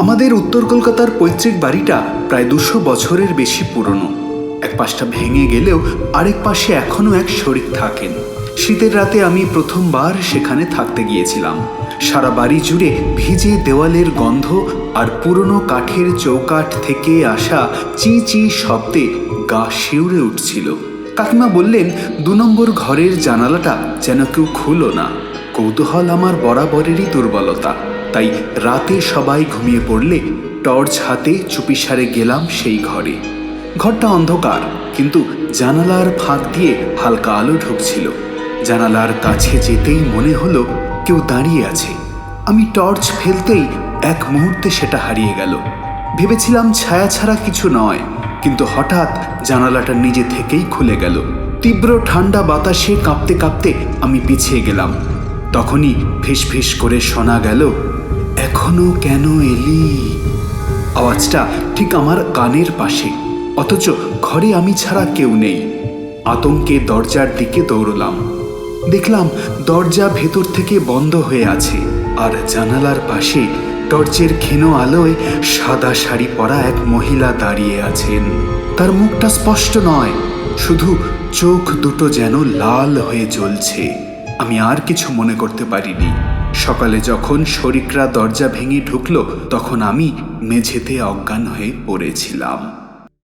আমাদের উত্তর কলকাতার পৈতৃক বাড়িটা প্রায় দুশো বছরের বেশি পুরনো। এক পাশটা ভেঙে গেলেও আরেক পাশে এখনও এক শরিক থাকেন। শীতের রাতে আমি প্রথমবার সেখানে থাকতে গিয়েছিলাম। সারা বাড়ি জুড়ে ভিজে দেওয়ালের গন্ধ আর পুরনো কাঠের চৌকাঠ থেকে আসা চি চি শব্দে গা শিউরে উঠছিল। কাকিমা বললেন, দু নম্বর ঘরের জানালাটা যেন কেউ খুলো না। কৌতূহল আমার বরাবরেরই দুর্বলতা। তাই রাতে সবাই ঘুমিয়ে পড়লে টর্চ হাতে চুপিসারে গেলাম সেই ঘরে। ঘরটা অন্ধকার, কিন্তু জানালার ফাঁক দিয়ে হালকা আলো ঢুকছিল। জানালার কাছে যেতেই মনে হলো কেউ দাঁড়িয়ে আছে। আমি টর্চ ফেলতেই এক মুহূর্তে সেটা হারিয়ে গেল। ভেবেছিলাম ছায়া ছাড়া কিছু নয়, কিন্তু হঠাৎ জানালাটা নিজে থেকেই খুলে গেল। তীব্র ঠান্ডা বাতাসে কাঁপতে কাঁপতে আমি পিছিয়ে গেলাম। তখনই ফিস ফিস করে শোনা গেল এখনও কেন এলি? আওয়াজটা ঠিক আমার কানের পাশে। অথচ ঘরে আমি ছাড়া কেউ নেই। আতঙ্কে দরজার দিকে দৌড়লাম। দেখলাম দরজা ভেতর থেকে বন্ধ হয়ে আছে। আর জানালার পাশে টর্চের ক্ষীণ আলোয় সাদা শাড়ি পরা এক মহিলা দাঁড়িয়ে আছেন। তার মুখটা স্পষ্ট নয়, শুধু চোখ দুটো যেন লাল হয়ে জ্বলছে। আমি আর কিছু মনে করতে পারিনি। সকালে যখন শরিকরা দরজা ভেঙে ঢুকল তখন আমি মেঝেতে অজ্ঞান হয়ে পড়েছিলাম।